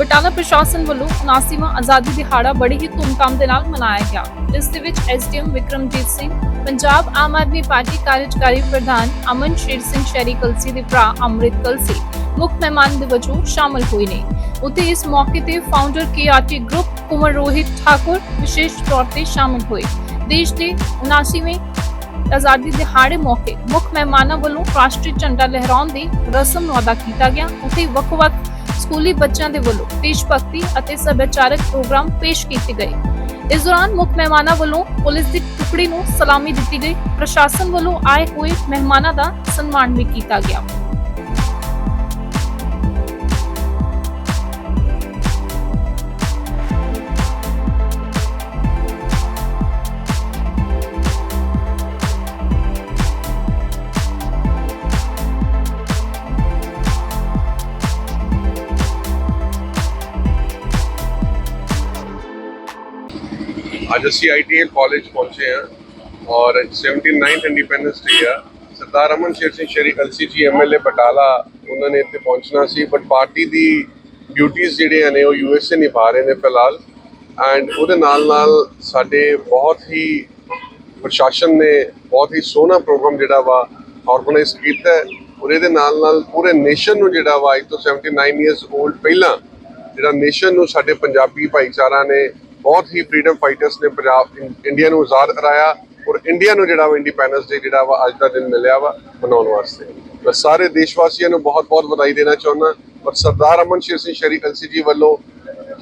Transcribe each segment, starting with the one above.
ਬਟਾਲਾ ਪ੍ਰਸ਼ਾਸਨ ਵੱਲੋਂ 79ਵਾਂ ਆਜ਼ਾਦੀ ਦਿਹਾੜਾ ਬੜੀ ਹੀ ਧੂਮਧਾਮ ਦੇ ਨਾਲ ਮਨਾਇਆ ਗਿਆ, ਜਿਸ ਦੇ ਵਿੱਚ ਐਸਡੀਐਮ ਵਿਕਰਮਜੀਤ ਸਿੰਘ, ਪੰਜਾਬ ਆਮ ਆਦਮੀ ਪਾਰਟੀ ਕਾਰਜਕਾਰੀ ਪ੍ਰਧਾਨ ਅਮਨ ਸ਼ੇਰ ਸਿੰਘ ਸ਼ੈਰੀ ਕਲਸੀ ਦੇ ਭਰਾ ਅੰਮ੍ਰਿਤ ਕਲਸੀ, ਮੁੱਖ ਮਹਿਮਾਨ ਦੇ ਵਜੋਂ ਸ਼ਾਮਲ ਹੋਏ ਨੇ। ਉੱਥੇ ਇਸ ਮੌਕੇ ਤੇ founder KRT group Kumar Rohit Thakur ਵਿਸ਼ੇਸ਼ ਤੌਰ ਤੇ ਸ਼ਾਮਲ ਹੋਏ। ਦੇਸ਼ ਦੇ 79ਵੇਂ ਆਜ਼ਾਦੀ ਦਿਹਾੜੇ ਮੌਕੇ ਮੁੱਖ ਮਹਿਮਾਨਾਂ ਵੱਲੋਂ ਰਾਸ਼ਟਰੀ ਝੰਡਾ ਲਹਿਰਾਉਣ ਦੀ ਰਸਮ ਨੂੰ ਅਦਾ ਕੀਤਾ ਗਿਆ। ਉੱਥੇ ਵੱਖ-ਵੱਖ ਸਕੂਲੀ ਬੱਚਿਆਂ ਦੇ ਵੱਲੋਂ ਦੇਸ਼ ਭਗਤੀ ਅਤੇ ਸੱਭਿਆਚਾਰਕ ਪ੍ਰੋਗਰਾਮ ਪੇਸ਼ ਕੀਤੇ ਗਏ। ਇਸ ਦੌਰਾਨ ਮੁੱਖ ਮਹਿਮਾਨਾਂ ਵੱਲੋਂ ਪੁਲਿਸ ਦੀ ਟੁਕੜੀ ਨੂੰ ਸਲਾਮੀ ਦਿੱਤੀ ਗਈ। ਪ੍ਰਸ਼ਾਸਨ ਵੱਲੋਂ ਆਏ ਹੋਏ ਮਹਿਮਾਨਾਂ ਦਾ ਸਨਮਾਨ ਵੀ ਕੀਤਾ ਗਿਆ। ਅੱਜ ਅਸੀਂ ਆਈਟੀਐਲ ਕਾਲਜ ਪਹੁੰਚੇ ਹਾਂ ਔਰ 79th ਇੰਡੀਪੈਂਡੈਂਸ ਡੇ ਆ। ਸਰਦਾਰ ਅਮਨ ਸ਼ੇਰ ਸਿੰਘ ਸ਼ੇਰੀ ਅਲਸੀ ਜੀ ਐਮਐਲਏ ਬਟਾਲਾ, ਉਹਨਾਂ ਨੇ ਇੱਥੇ ਪਹੁੰਚਣਾ ਸੀ। ਬਟ ਪਾਰਟੀ ਦੀ ਡਿਊਟੀਆਂ ਜਿਹੜੀਆਂ ਨੇ ਉਹ ਯੂਐਸਏ ਨਿਭਾ ਰਹੇ ਨੇ ਫਿਲਹਾਲ। ਐਂਡ ਉਹਦੇ ਨਾਲ ਨਾਲ ਸਾਡੇ ਬਹੁਤ ਹੀ ਪ੍ਰਸ਼ਾਸਨ ਨੇ ਬਹੁਤ ਹੀ ਸੋਹਣਾ ਪ੍ਰੋਗਰਾਮ ਜਿਹੜਾ ਵਾ ਆਰਗੇਨਾਈਜ਼ ਕੀਤਾ ਹੈ। ਔਰ ਇਹਦੇ ਨਾਲ ਨਾਲ ਪੂਰੇ ਨੇਸ਼ਨ ਨੂੰ ਜਿਹੜਾ ਵਾ, ਅੱਜ ਤੋਂ 79 ਇਅਰਸ 올ਡ ਪਹਿਲਾਂ, ਜਿਹੜਾ ਨੇਸ਼ਨ ਨੂੰ ਸਾਡੇ ਪੰਜਾਬੀ ਭਾਈਚਾਰਾ ਨੇ ਬਹੁਤ ਹੀ ਫਰੀडम ਫਾਈਟਰਸ ਨੇ ਪੰਜਾਬ ਇੰਡੀਆ ਨੂੰ ਆਜ਼ਾਦ ਕਰਾਇਆ ਔਰ ਇੰਡੀਆ ਨੂੰ ਜਿਹੜਾ ਵਾ ਇੰਡੀਪੈਂਡੈਂਸ ਡੇ ਜਿਹੜਾ ਵਾ ਅੱਜ ਦਾ ਦਿਨ ਮਿਲਿਆ ਵਾ ਮਨਾਉਣ ਵਾਸਤੇ। ਮੈਂ ਸਾਰੇ ਦੇਸ਼ ਵਾਸੀਆਂ ਨੂੰ ਬਹੁਤ-ਬਹੁਤ ਵਧਾਈ ਦੇਣਾ ਚਾਹੁੰਦਾ, ਔਰ ਸਰਦਾਰ ਅਮਨ ਸ਼ੇਰ ਸਿੰਘ ਸ਼ਰੀ ਅਲਸੀ ਜੀ ਵੱਲੋਂ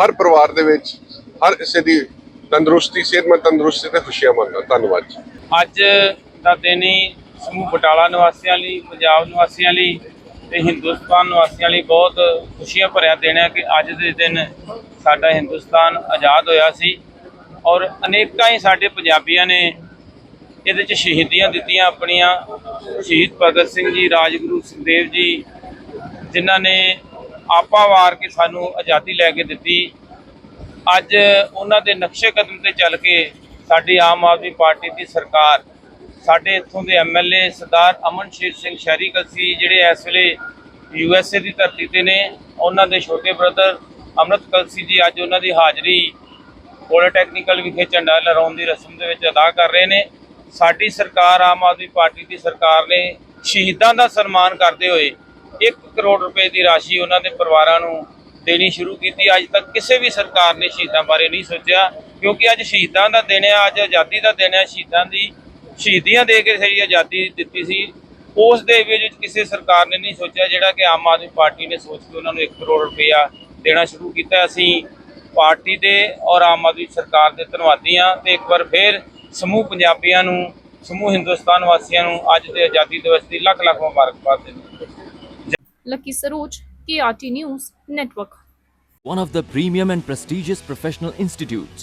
ਹਰ ਪਰਿਵਾਰ ਦੇ ਵਿੱਚ ਹਰ ਕਿਸੇ ਦੀ ਤੰਦਰੁਸਤੀ, ਸਿਹਤਮੰਦ ਤੰਦਰੁਸਤੀ ਤੇ ਖੁਸ਼ੀਆਂ ਮੰਨਦਾ। ਧੰਨਵਾਦ ਜੀ। ਅੱਜ ਦਾ ਦਿਨ ਹੀ ਸਮੂਹ ਬਟਾਲਾ ਨਿਵਾਸੀਆਂ ਲਈ, ਪੰਜਾਬ ਨਿਵਾਸੀਆਂ ਲਈ ਤੇ ਹਿੰਦੁਸਤਾਨ ਨਿਵਾਸੀਆਂ ਲਈ ਬਹੁਤ ਖੁਸ਼ੀਆਂ ਭਰਿਆ ਦਿਨ ਹੈ ਕਿ ਅੱਜ ਦੇ ਦਿਨ ਸਾਡਾ ਹਿੰਦੁਸਤਾਨ ਆਜ਼ਾਦ ਹੋਇਆ ਸੀ ਔਰ ਅਨੇਕਾਂ ਹੀ ਸਾਡੇ ਪੰਜਾਬੀਆਂ ਨੇ ਇਹਦੇ 'ਚ ਸ਼ਹੀਦੀਆਂ ਦਿੱਤੀਆਂ ਆਪਣੀਆਂ। ਸ਼ਹੀਦ ਭਗਤ ਸਿੰਘ ਜੀ, ਰਾਜਗੁਰੂ ਸੁਖਦੇਵ ਜੀ, ਜਿਨ੍ਹਾਂ ਨੇ ਆਪਾ ਵਾਰ ਕੇ ਸਾਨੂੰ ਆਜ਼ਾਦੀ ਲੈ ਕੇ ਦਿੱਤੀ। ਅੱਜ ਉਹਨਾਂ ਦੇ ਨਕਸ਼ੇ ਕਦਮ ਤੇ ਚੱਲ ਕੇ ਸਾਡੀ ਆਮ ਆਦਮੀ ਪਾਰਟੀ ਦੀ ਸਰਕਾਰ ਸਾਡੇ ਇੱਥੋਂ ਦੇ ਐਮਐਲਏ ਸਰਦਾਰ ਅਮਨ ਸ਼ੇਰ ਸਿੰਘ ਸ਼ਹਿਰੀ ਕਲਸੀ ਜਿਹੜੇ ਇਸ ਵੇਲੇ ਯੂਐਸਏ ਦੀ ਧਰਤੀ ਤੇ ਨੇ। ਉਹਨਾਂ ਦੇ ਛੋਟੇ ਬ੍ਰਦਰ ਅਮਰਤ ਕਲਸੀ ਜੀ, ਅੱਜ ਉਹਨਾਂ ਦੀ ਹਾਜ਼ਰੀ ਪੋਲੀਟੈਕਨੀਕਲ ਵਿਖੇ ਝੰਡਾ ਲਹਿਰਾਉਣ ਦੀ ਰਸਮ ਦੇ ਵਿੱਚ ਅਦਾ ਕਰ ਰਹੇ ਨੇ। ਸਾਡੀ ਸਰਕਾਰ ਆਮ ਆਦਮੀ ਪਾਰਟੀ ਦੀ ਸਰਕਾਰ ਨੇ ਸ਼ਹੀਦਾਂ ਦਾ ਸਨਮਾਨ ਕਰਦੇ ਹੋਏ 1 ਕਰੋੜ ਰੁਪਏ ਦੀ ਰਾਸ਼ੀ ਉਹਨਾਂ ਦੇ ਪਰਿਵਾਰਾਂ ਨੂੰ ਦੇਣੀ ਸ਼ੁਰੂ ਕੀਤੀ। ਅੱਜ ਤੱਕ ਕਿਸੇ ਵੀ ਸਰਕਾਰ ਨੇ ਸ਼ਹੀਦਾਂ ਬਾਰੇ ਨਹੀਂ ਸੋਚਿਆ, ਕਿਉਂਕਿ ਅੱਜ ਸ਼ਹੀਦਾਂ ਦਾ ਦਿਨ ਹੈ, ਅੱਜ ਆਜ਼ਾਦੀ ਦਾ ਦਿਨ ਹੈ। ਸ਼ਹੀਦਾਂ ਦੀ ਸ਼ਹੀਦੀਆਂ ਦੇ ਕੇ ਸਹੀ ਆਜ਼ਾਦੀ ਦਿੱਤੀ ਸੀ। ਉਸ ਦੇ ਵਿੱਚ ਕਿਸੇ ਸਰਕਾਰ ਨੇ ਨਹੀਂ ਸੋਚਿਆ ਜਿਹੜਾ ਕਿ ਆਮ ਆਦਮੀ ਪਾਰਟੀ ਨੇ ਸੋਚ ਕੇ ਉਹਨਾਂ ਨੂੰ 1 ਕਰੋੜ ਰੁਪਇਆ ਦੇਣਾ ਸ਼ੁਰੂ ਕੀਤਾ। ਅਸੀਂ ਪਾਰਟੀ ਦੇ ਔਰ ਆਮ ਆਦਮੀ ਸਰਕਾਰ ਦੇ ਧੰਨਵਾਦੀ ਹਾਂ ਤੇ ਇੱਕ ਵਾਰ ਫੇਰ ਸਮੂਹ ਪੰਜਾਬੀਆਂ ਨੂੰ ਸਮੂਹ ਹਿੰਦੁਸਤਾਨ ਵਾਸੀਆਂ ਨੂੰ ਅੱਜ ਦੇ ਆਜ਼ਾਦੀ ਦਿਵਸ ਦੀ ਲੱਖ ਲੱਖ ਮੁਬਾਰਕਬਾਦ ਦਿੰਦੇ ਹਾਂ। Lucky Saroj KRT news network one of the premium and prestigious professional institutes,